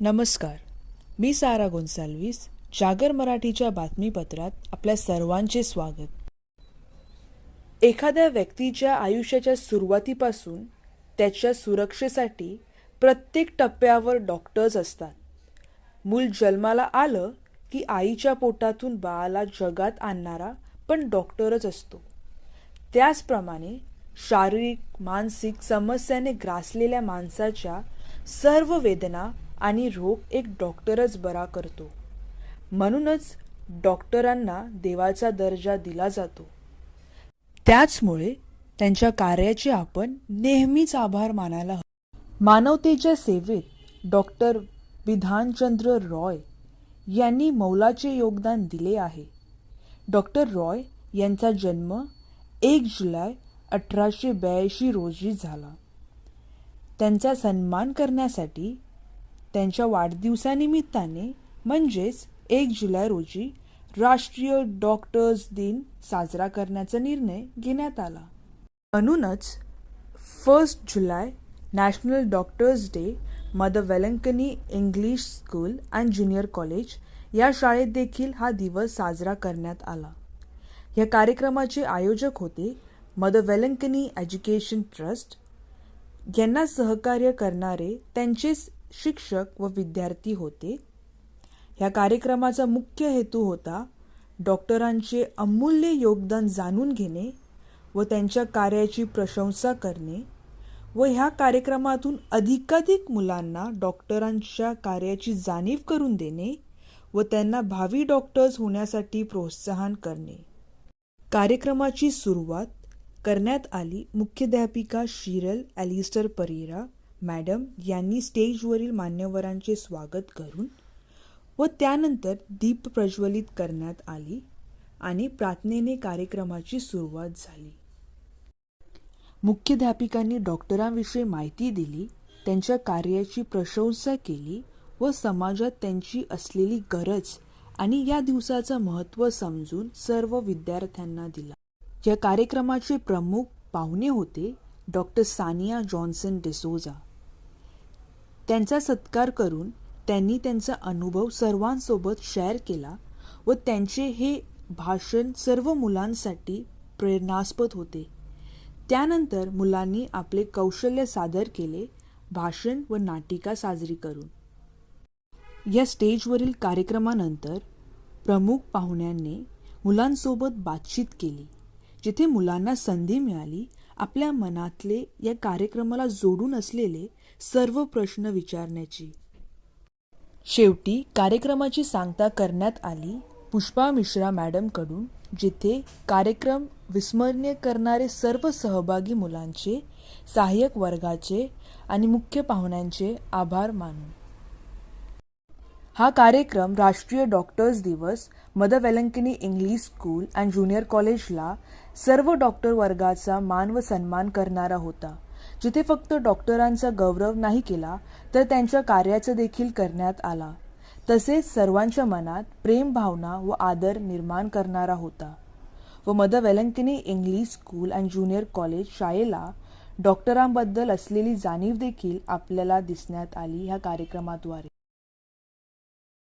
नमस्कार. मी सारा गोन्साल्विस जागर मराठीच्या बातमीपत्रात आपल्या सर्वांचे स्वागत. एखाद्या व्यक्तीच्या आयुष्याच्या सुरुवातीपासून त्याच्या सुरक्षेसाठी प्रत्येक टप्प्यावर डॉक्टर्स असतात. मूल जन्माला आलं की आईच्या पोटातून बाळाला जगात आणणारा पण डॉक्टरच असतो. त्याचप्रमाणे शारीरिक मानसिक समस्याने ग्रासलेल्या माणसाच्या सर्व वेदना आणि रोग एक डॉक्टरच बरा करतो. म्हणूनच डॉक्टरांना देवाचा दर्जा दिला जातो. त्याचमुळे त्यांच्या कार्याचे आपण नेहमीच आभार मानायला हवे. मानवतेच्या सेवेत डॉक्टर विधानचंद्र रॉय यांनी मौलाचे योगदान दिले आहे. डॉक्टर रॉय यांचा जन्म एक जुलै अठराशे ब्याऐंशी रोजी झाला. त्यांचा सन्मान करण्यासाठी त्यांच्या वाढदिवसानिमित्ताने म्हणजेच एक जुलै रोजी राष्ट्रीय डॉक्टर्स दिन साजरा करण्याचा निर्णय घेण्यात आला. म्हणूनच first July national doctors day Mother Velankanni English school and junior college या शाळेत देखील हा दिवस साजरा करण्यात आला. या कार्यक्रमाचे आयोजक होते मदर वेलंकनी एज्युकेशन ट्रस्ट. यांना सहकार्य करणारे त्यांचेच शिक्षक व विद्यार्थी होते. ह्या कार्यक्रमाचा मुख्य हेतू होता डॉक्टरांचे अमूल्य योगदान जाणून घेणे व त्यांच्या कार्याची प्रशंसा करणे व ह्या कार्यक्रमातून अधिकाधिक मुलांना डॉक्टरांच्या कार्याची जाणीव करून देणे व त्यांना भावी डॉक्टर्स होण्यासाठी प्रोत्साहन करणे. कार्यक्रमाची सुरुवात करण्यात आली मुख्याध्यापिका शिरल ॲलिस्टर परेरा मॅडम यांनी स्टेजवरील मान्यवरांचे स्वागत करून व त्यानंतर दीप प्रज्वलित करण्यात आली आणि प्रार्थनेने कार्यक्रमाची सुरुवात झाली. मुख्याध्यापिकांनी डॉक्टरांविषयी माहिती दिली त्यांच्या कार्याची प्रशंसा केली व समाजात त्यांची असलेली गरज आणि या दिवसाचं महत्त्व समजून सर्व विद्यार्थ्यांना दिला. या कार्यक्रमाचे प्रमुख पाहुणे होते डॉक्टर सानिया जॉन्सन डिसोजा. त्यांचा सत्कार करून त्यांनी त्यांचा अनुभव सर्वांसोबत शेअर केला व त्यांचे हे भाषण सर्व मुलांसाठी प्रेरणास्पद होते. त्यानंतर मुलांनी आपले कौशल्य सादर केले भाषण व नाटिका साजरी करून. या स्टेजवरील कार्यक्रमानंतर प्रमुख पाहुण्यांनी मुलांसोबत बातचीत केली जिथे मुलांना संधी मिळाली आपल्या मनातले या कार्यक्रमाला जोडून असलेले सर्व प्रश्न विचारण्याची. शेवटी कार्यक्रमाची सांगता करण्यात आली पुष्पा मिश्रा मॅडमकडून जिथे कार्यक्रम विस्मरणीय करणारे सर्व सहभागी मुलांचे सहाय्यक वर्गाचे आणि मुख्य पाहुण्यांचे आभार मानून हा कार्यक्रम राष्ट्रीय डॉक्टर्स दिवस Mother Velankanni English school and junior कॉलेजला सर्व डॉक्टर वर्गाचा मान व सन्मान करणारा होता. जिथे फक्त डॉक्टरांचा गौरव नाही केला तर त्यांच्या कार्याचा देखील करण्यात आला. तसेच सर्वांच्या मनात प्रेम भावना व आदर निर्माण करणारा होता. व Mother Velankanni English school and junior college शाळेला डॉक्टरांबद्दल असलेली जाणीव देखील आपल्याला दिसण्यात आली ह्या कार्यक्रमाद्वारे.